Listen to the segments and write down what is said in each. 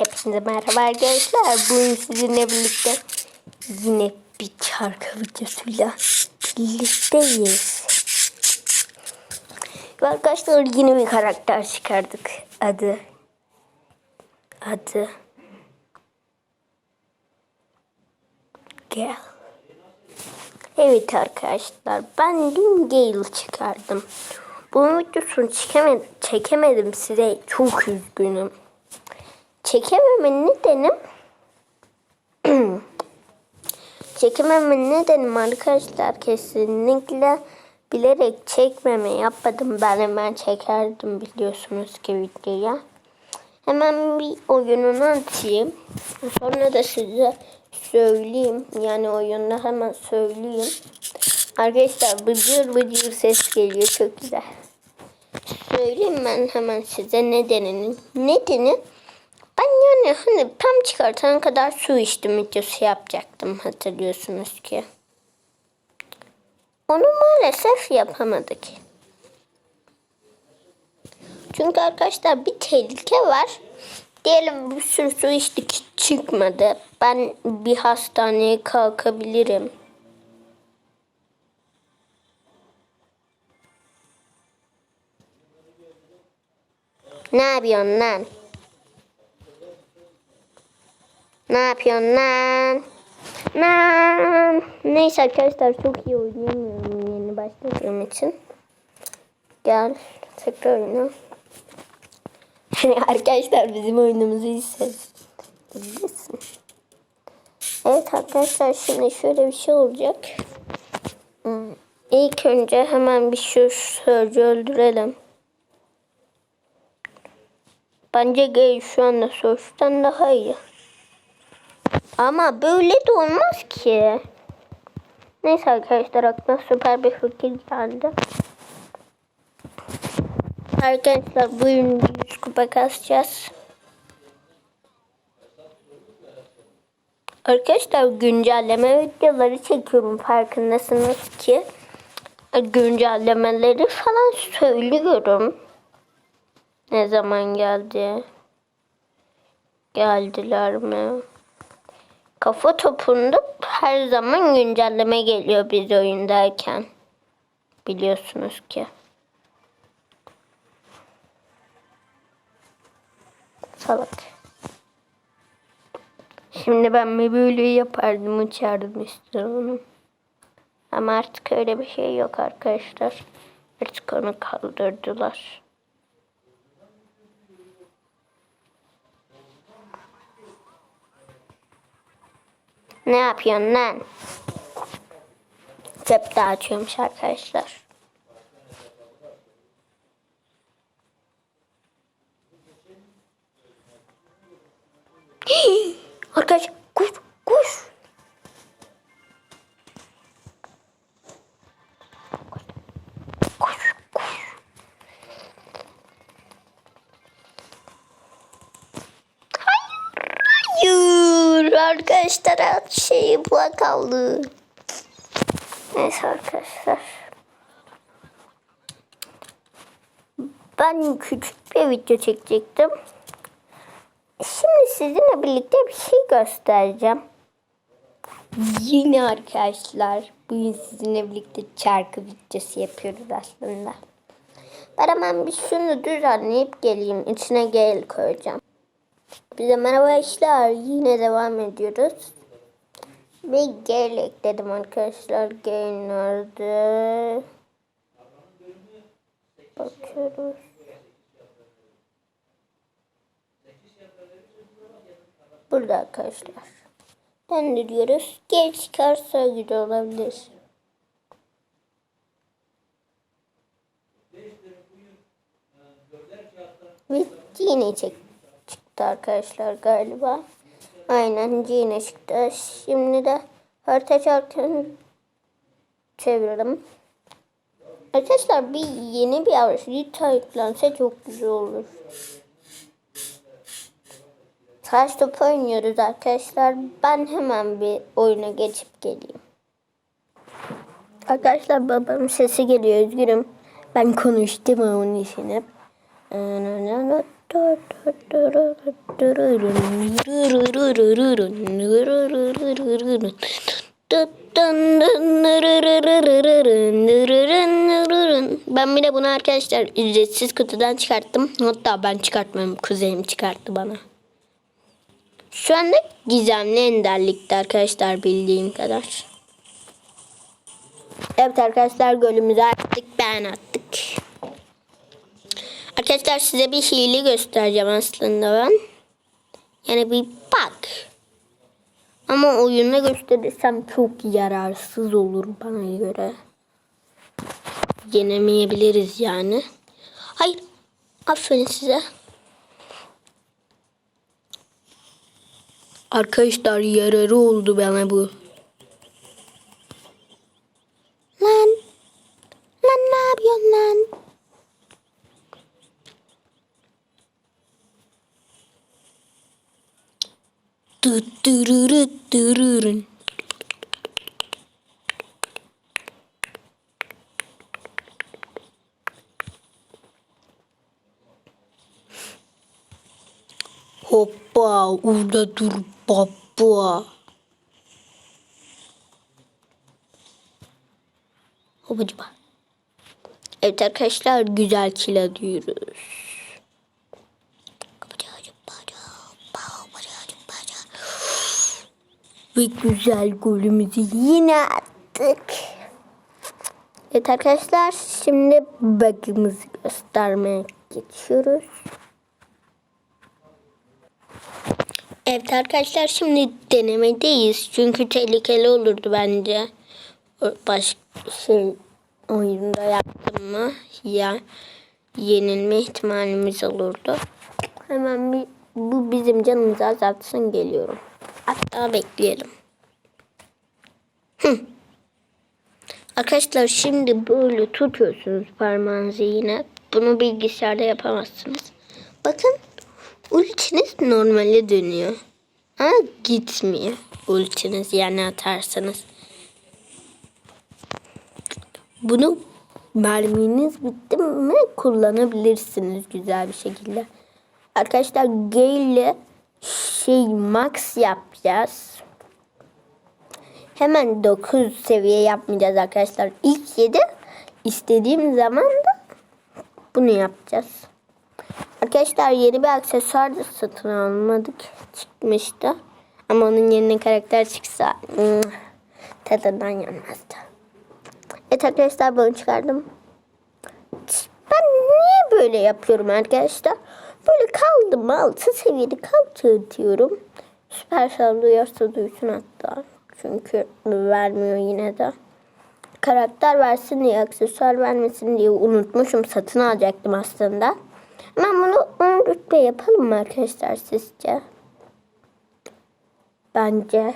Hepinize merhaba arkadaşlar. Bugün sizinle birlikte yine bir şarkı videosuyla birlikteyiz. Ve arkadaşlar yine bir karakter çıkardık. Adı adı Gel. Evet arkadaşlar ben dün Gale çıkardım. Bunun videosunu çekemedim, çekemedim size. Çok üzgünüm. Çekememenin nedenim çekememenin nedenim arkadaşlar kesinlikle bilerek çekmeme yapmadım. Ben hemen çekerdim biliyorsunuz ki videoya. Hemen bir oyununu atayım. Sonra da size söyleyeyim. Yani oyunda hemen söyleyeyim. Arkadaşlar bıcır bıcır ses geliyor. Çok güzel. Söyleyeyim ben hemen size nedenini. Nedeni ben yani hani tam çıkartana kadar su içtim videosu yapacaktım hatırlıyorsunuz ki. Onu maalesef yapamadık. Çünkü arkadaşlar bir tehlike var. Diyelim bir sürü su içtik çıkmadı. Ben bir hastaneye kalkabilirim. Ne yapıyorsun lan? Ne yapıyorsun lan? Lan. Neyse arkadaşlar çok iyi oynayamıyorum yeni başladığım için. Gel tekrar oyna. Yani arkadaşlar bizim oyunumuzu izlesin. Evet arkadaşlar şimdi şöyle bir şey olacak. Hmm, İlk önce hemen bir şu sörcü öldürelim. Bence gay şu anda Surge'den daha iyi. Ama böyle de olmaz ki. Neyse arkadaşlar aklıma süper bir fikir geldi. Arkadaşlar bugün 100 kupa kasacağız. Arkadaşlar güncelleme videoları çekiyorum farkındasınız ki. Güncellemeleri falan söylüyorum. Ne zaman geldi? Geldiler mi? Kafa topunda her zaman güncelleme geliyor biz oyundayken. Biliyorsunuz ki. Salak. Şimdi ben bir böyle yapardım, uçardım istiyorum. Ama artık öyle bir şey yok arkadaşlar. Artık onu kaldırdılar. Ne yapıyorsun lan? Cep dağıtıyormuş arkadaşlar. Arkadaş kuş arkadaşlar her şeyi. Neyse arkadaşlar. Ben küçük bir video çekecektim. Şimdi sizinle birlikte bir şey göstereceğim. Yine arkadaşlar bugün sizinle birlikte şarkı videosu yapıyoruz aslında. Ben hemen bir şunu düzenleyip geleyim. İçine gel koyacağım. Bize merhaba işler. Yine devam ediyoruz. Ve gel ekledim arkadaşlar. Gel nerede? Bakıyoruz. Burada arkadaşlar. Döndürüyoruz. Gel çıkarsa güzel olabilir. Ve yine çek çıktı arkadaşlar galiba. Aynen yine çıktı. Şimdi de harita çarkını çevirelim. Arkadaşlar bir yeni bir harita yüklense çok güzel olur. Taş topu oynuyoruz arkadaşlar. Ben hemen bir oyuna geçip geleyim. Arkadaşlar babamın sesi geliyor üzgünüm. Ben konuştum onun hep. Ben bir de bunu arkadaşlar ücretsiz kutudan çıkarttım. Hatta ben çıkartmam. Kuzenim çıkarttı bana. Şu anda gizemli enderlikte arkadaşlar bildiğim kadar. Evet arkadaşlar golümüzü attık. Ben attık. Arkadaşlar size bir hile göstereceğim aslında ben. Yani bir bak. Ama oyunda gösterirsem çok yararsız olur bana göre. Yenemeyebiliriz yani. Hayır. Aferin size. Arkadaşlar yararı oldu bana bu. Lan. Lan ne yapıyorsun lan? Dıt dırırın. Hoppa orada dur baba. Hoppacıma. Evet arkadaşlar güzel kila diyoruz. Ve güzel golümüzü yine attık. Evet arkadaşlar şimdi bug'ımızı göstermeye geçiyoruz. Evet arkadaşlar şimdi denemedeyiz. Çünkü tehlikeli olurdu bence. Başka şey oyunda yaptım mı ya yenilme ihtimalimiz olurdu. Hemen bir bu bizim canımızı azaltsın geliyorum. Hatta bekleyelim. Hı. Arkadaşlar şimdi böyle tutuyorsunuz parmağınızı yine. Bunu bilgisayarda yapamazsınız. Bakın ultiniz normale dönüyor. Ama gitmiyor ultiniz yani atarsanız. Bunu merminiz bitti mi kullanabilirsiniz güzel bir şekilde. Arkadaşlar G ile şey max yapacağız. Hemen 9 seviye yapmayacağız arkadaşlar. İlk 7 istediğim zaman da bunu yapacağız. Arkadaşlar yeni bir aksesuar da satın almadık. Çıkmıştı. Ama onun yerine karakter çıksa hmm, tadından yanmazdı. Evet arkadaşlar bunu çıkardım. Ben niye böyle yapıyorum arkadaşlar? Böyle kaldım altı seviyede kaldı diyorum. Süpersel duyarsa duysun hatta. Çünkü vermiyor yine de. Karakter versin diye, aksesuar vermesin diye unutmuşum. Satın alacaktım aslında. Ben bunu 10 rütbe yapalım mı arkadaşlar sizce? Bence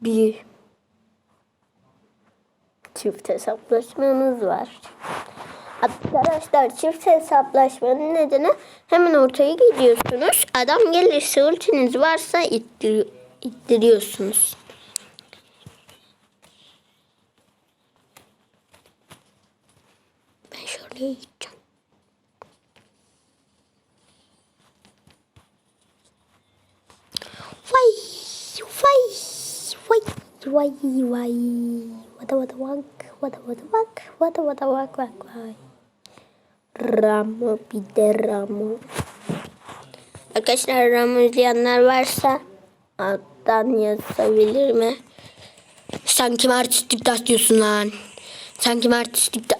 bir çift hesaplaşmamız var. Arkadaşlar çift hesaplaşmanın nedeni hemen ortaya gidiyorsunuz. Adam gelirse ultiniz varsa ittir ittiriyorsunuz. Ben şöyle gideceğim. Vay vay vay vay vay vada vada vak vada vada vak vada vada vak vak vay Ramo bir de Ramo. Arkadaşlar Ramo izleyenler varsa alttan yazabilir mi? Sen kim artistik diyorsun lan? Sen kim artistik da...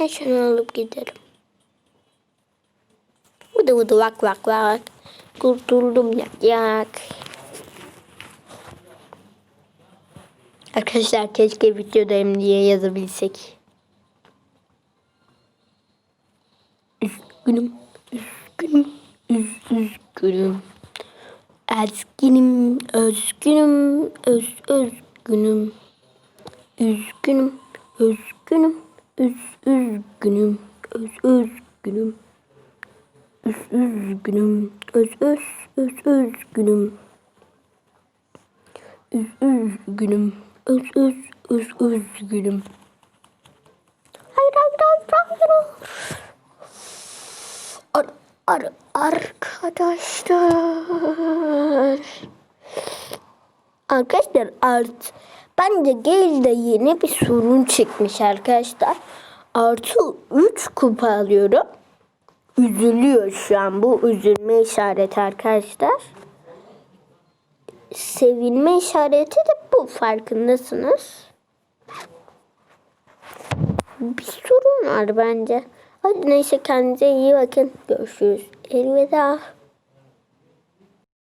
Ben şunu alıp giderim. Vıdı vıdı vak vak vak. Kurtuldum yak yak. Arkadaşlar keşke videodayım diye yazabilsek. Üzgünüm, üzgünüm, üz, üzgünüm. Ezginim, özgünüm, öz, özgünüm. Üzgünüm, özgünüm, üz, üzgünüm, öz, özgünüm. Üz, üzgünüm, öz, öz, öz, özgünüm. Üz, üzgünüm. Üz üz üz üzgünüm. Hayır hayır hayır hayır. Ar, ar, arkadaşlar. Arkadaşlar art. Bence Gale de yeni bir sorun çıkmış arkadaşlar. Artı 3 kupa alıyorum. Üzülüyor şu an. Bu üzülme işareti arkadaşlar. Sevinme işareti de bu farkındasınız. Bir sorun var bence. Hadi neyse kendinize iyi bakın. Görüşürüz. Elveda.